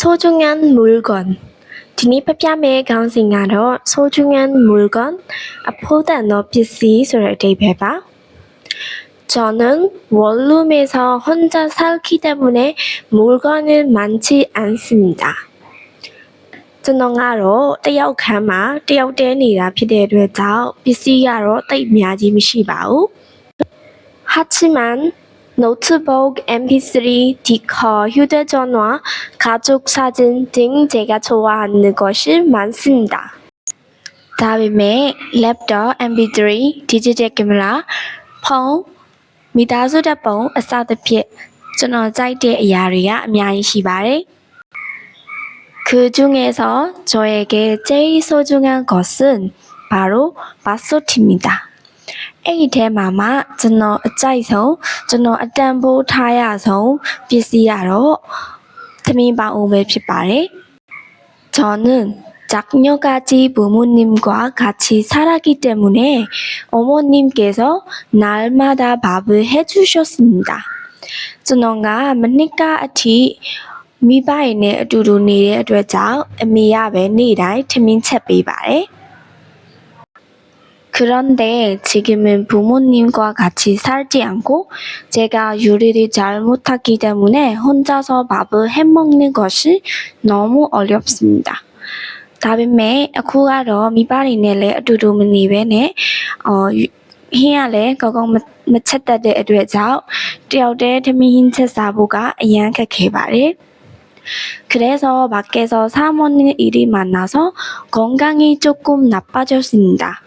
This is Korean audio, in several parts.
소중한 물건.ဒီနေ့ဖပြမယ့်ခေါင်းစဉ်ကတော့ 소중한 물건အဖို့တန်သောပစ္စည်းဆိုတဲ့အဓိပ္ပာယ်ပါ 저는 원룸에서 혼자 살기 때문에 물건은 많지 않습니다. ကျွန်တော်ကတော့တယောက်ခန်းမှာတယောက်တည်းနေတာဖြစ်တဲ့အတွက်ကြောင့်ပစ္စည်းကတော့တိတ်အများကြီးမရှိပါဘူး 하지만 노트북, mp3, 디커, 휴대전화, 가족 사진 등 제가 좋아하는 것이 많습니다. 다음에 랩터, mp3, 디지털 카메라, 폰, 미다수 대본, 아사드 피해, 저는 자이대 이야기가 많이 그 중에서 저에게 제일 소중한 것은 바로 바소티입니다. အဲ့ဒီထဲမှာမှကျွန်တော်အကြိုက်ဆုံးကျွန်တော်အတန်ဖိုးထားရဆုံးပစ္စည်းကတော့သမင်းပေါအောင်ပဲဖြစ်ပါတယ်။ 저는 작년까지 부모님과 같이 살았기 때문에 어머님께서 날마다 밥을 해주셨습니다. ကျွန်တော်ကမနှစ်ကအထိမိဘတွေနဲ့အတူတူနေတဲ့အတွက်ကြောင့်အမေကပဲနေ့တို 그런데 지금은 부모님과 같이 살지 않고 제가 요리를 잘 못하기 때문에 혼자서 밥을 해 먹는 것이 너무 어렵습니다. 다음에 구하러 미바리네레 두루미니웨네 어 희야레 거공 마차타데 에드웨자오 띠오데 테미힌 체사보가 이안케 개발해 그래서 밖에서 사모님 일이 많아서 건강이 조금 나빠졌습니다.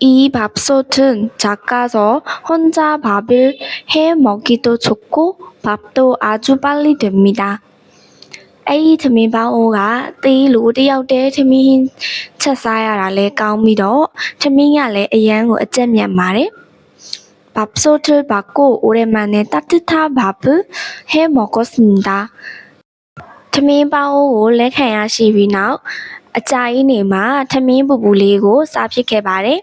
이 밥솥은 작아서 혼자 밥을 해 먹기도 좋고 밥도 아주 빨리 됩니다. A thimi bao o ga ti lu ti yauk de thimi hin chat sa ya da le kaung mi do thimi ga le a yan ko a chat myat ma de. 밥솥을 받고 오랜만에 따뜻한 밥을 해 먹었습니다. 트미 바오고 렉해야 시비나우 아짜이네마 트미 부부리고 사피케바레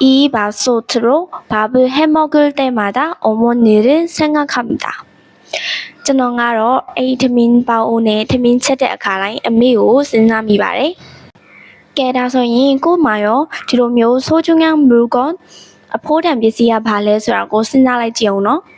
이 밥솥으로 밥을 해 먹을 때마다 어머니를 생각합니다. ကျွန်တော်ကတော့အဲ့ဒီထမင်းပေါင်းအိုးနဲ့ထမင်းချက်တဲ့အခါတိုင်းအမေကိုစဉ်းစားမိပါတယ်။ကဲဒါဆိုရင်ကို့မှာရောဒီလိုမျိုးဆိုးချုံငန်း 물건 အဖိုးတန်ပစ္စည်းကဘာလဲဆိုတာကိုစဉ်းစားလိုက်ကြည့်အောင်နော်။